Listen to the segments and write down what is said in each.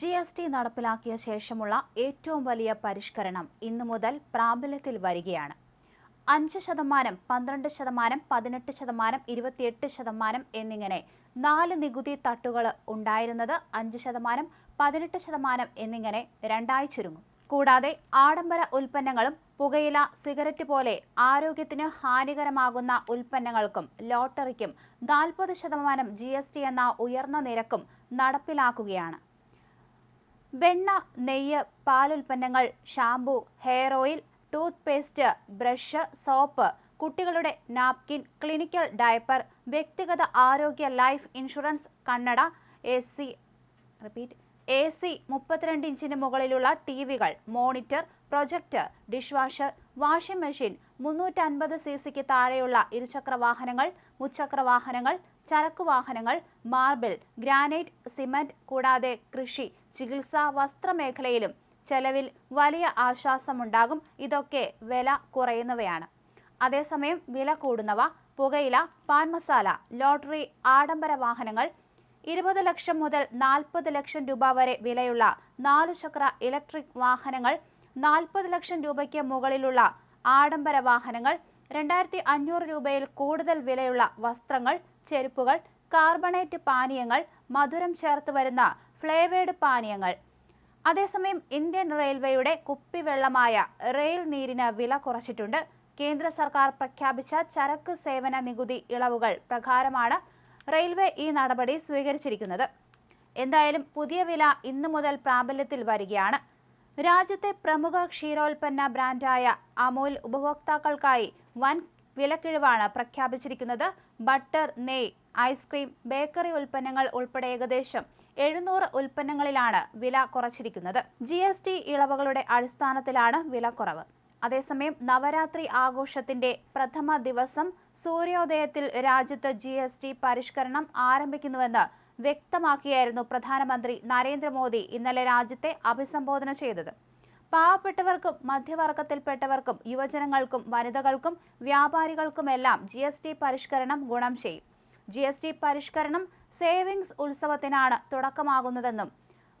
G S T നടപ്പിലാക്കിയ ശേഷമുള്ള ഏറ്റവും വലിയ പരിഷ്കരണം ഇന്നു മുതൽ പ്രാബല്യത്തിൽ വരികയാണ്. അഞ്ച് ശതമാനം പന്ത്രണ്ട് ശതമാനം പതിനെട്ട് ശതമാനം ഇരുപത്തിയെട്ട് ശതമാനം എന്നിങ്ങനെ നാല് നികുതി തട്ടുകൾ ഉണ്ടായിരുന്നത് അഞ്ച് ശതമാനം പതിനെട്ട് ശതമാനം എന്നിങ്ങനെ രണ്ടായി ചുരുങ്ങും. കൂടാതെ ആഡംബര ഉൽപ്പന്നങ്ങളും പുകയില സിഗരറ്റ് പോലെ ആരോഗ്യത്തിന് ഹാനികരമാകുന്ന ഉൽപ്പന്നങ്ങൾക്കും ലോട്ടറിക്കും നാൽപ്പത് ശതമാനം ജി എന്ന ഉയർന്ന നിരക്കും നടപ്പിലാക്കുകയാണ്. വെണ്ണ നെയ്യ് പാലുൽപ്പന്നങ്ങൾ shampoo hair oil toothpaste brush soap കുട്ടികളുടെ നാപ്കിൻ ക്ലിനിക്കൽ ഡയപ്പർ വ്യക്തിഗത ആരോഗ്യ ലൈഫ് ഇൻഷുറൻസ് കണ്ണട A C repeat. A C മുപ്പത്തിരണ്ട് ഇഞ്ചിന് മുകളിലുള്ള T വികൾ monitor projector dish washer washing machine മുന്നൂറ്റൻപത് C സിക്ക് താഴെയുള്ള ഇരുചക്ര വാഹനങ്ങൾ മുച്ചക്ര വാഹനങ്ങൾ ചരക്കു വാഹനങ്ങൾ മാർബിൾ ഗ്രാനൈറ്റ് സിമന്റ് കൂടാതെ കൃഷി ചികിത്സ വസ്ത്രമേഖലയിലും ചെലവിൽ വലിയ ആശ്വാസമുണ്ടാകും. ഇതൊക്കെ വില കുറയുന്നവയാണ്. അതേസമയം വില കൂടുന്നവ പുകയില പാൻ മസാല ലോട്ടറി ആഡംബര വാഹനങ്ങൾ ഇരുപത് ലക്ഷം മുതൽ നാൽപ്പത് ലക്ഷം രൂപ വരെ വിലയുള്ള നാലുചക്ര ഇലക്ട്രിക് വാഹനങ്ങൾ നാൽപ്പത് ലക്ഷം രൂപയ്ക്ക് മുകളിലുള്ള ആഡംബര വാഹനങ്ങൾ രണ്ടായിരത്തി അഞ്ഞൂറ് രൂപയിൽ കൂടുതൽ വിലയുള്ള വസ്ത്രങ്ങൾ ചെരുപ്പുകൾ കാർബണേറ്റ് പാനീയങ്ങൾ മധുരം ചേർത്ത് വരുന്ന ഫ്ലേവേഡ് പാനീയങ്ങൾ. അതേസമയം ഇന്ത്യൻ റെയിൽവേയുടെ കുപ്പിവെള്ളമായ റെയിൽ നീരിന് വില കുറച്ചിട്ടുണ്ട്. കേന്ദ്ര സർക്കാർ പ്രഖ്യാപിച്ച ചരക്ക് സേവന നികുതി ഇളവുകൾ പ്രകാരമാണ് റെയിൽവേ ഈ നടപടി സ്വീകരിച്ചിരിക്കുന്നത്. എന്തായാലും പുതിയ വില ഇന്നു മുതൽ പ്രാബല്യത്തിൽ വരികയാണ്. രാജ്യത്തെ പ്രമുഖ ക്ഷീരോൽപ്പന്ന ബ്രാൻഡായ അമൂൽ ഉപഭോക്താക്കൾക്കായി വൻ വിലക്കിഴിവാണ് പ്രഖ്യാപിച്ചിരിക്കുന്നത്. ബട്ടർ നെയ് ഐസ്ക്രീം ബേക്കറി ഉൽപ്പന്നങ്ങൾ ഉൾപ്പെടെ ഏകദേശം എഴുന്നൂറ് ഉൽപ്പന്നങ്ങളിലാണ് വില കുറച്ചിരിക്കുന്നത്. ജി ഇളവുകളുടെ അടിസ്ഥാനത്തിലാണ് വിലക്കുറവ്. അതേസമയം നവരാത്രി ആഘോഷത്തിന്റെ പ്രഥമ ദിവസം സൂര്യോദയത്തിൽ രാജ്യത്ത് ജി എസ് ടി പരിഷ്കരണം ആരംഭിക്കുന്നുവെന്ന് വ്യക്തമാക്കിയായിരുന്നു പ്രധാനമന്ത്രി നരേന്ദ്രമോദി ഇന്നലെ രാജ്യത്തെ അഭിസംബോധന ചെയ്തത്. പാവപ്പെട്ടവർക്കും മധ്യവർഗത്തിൽപ്പെട്ടവർക്കും യുവജനങ്ങൾക്കും വനിതകൾക്കും വ്യാപാരികൾക്കുമെല്ലാം ജി എസ് ടി പരിഷ്കരണം ഗുണം ചെയ്യും. ജി എസ് ടി പരിഷ്കരണം സേവിങ്സ് ഉത്സവത്തിനാണ് തുടക്കമാകുന്നതെന്നും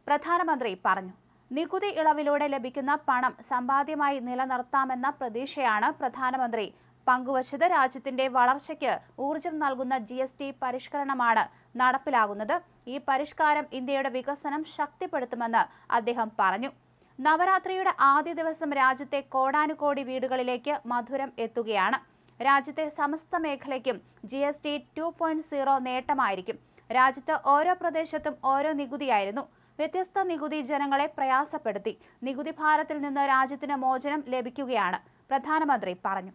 പ്രധാനമന്ത്രി പറഞ്ഞു. നികുതി ഇളവിലൂടെ ലഭിക്കുന്ന പണം സമ്പാദ്യമായി നിലനിർത്താമെന്ന പ്രതീക്ഷയാണ് പ്രധാനമന്ത്രി. പങ്കുവച്ചത് രാജ്യത്തിന്റെ വളർച്ചയ്ക്ക് ഊർജം നൽകുന്ന ജി എസ് ടി പരിഷ്കരണമാണ് നടപ്പിലാകുന്നത്. ഈ പരിഷ്കാരം ഇന്ത്യയുടെ വികസനം ശക്തിപ്പെടുത്തുമെന്ന് അദ്ദേഹം പറഞ്ഞു. നവരാത്രിയുടെ ആദ്യ ദിവസം രാജ്യത്തെ കോടാനുകോടി വീടുകളിലേക്ക് മധുരം എത്തുകയാണ്. രാജ്യത്തെ സമസ്ത മേഖലയ്ക്കും G S T two point zero നേട്ടമായിരിക്കും. രാജ്യത്ത് ഓരോ പ്രദേശത്തും ഓരോ നികുതിയായിരുന്നു. വ്യത്യസ്ത നികുതി ജനങ്ങളെ പ്രയാസപ്പെടുത്തി. നികുതി ഭാരത്തിൽ നിന്ന് രാജ്യത്തിന് മോചനം ലഭിക്കുകയാണ്. പ്രധാനമന്ത്രി പറഞ്ഞു.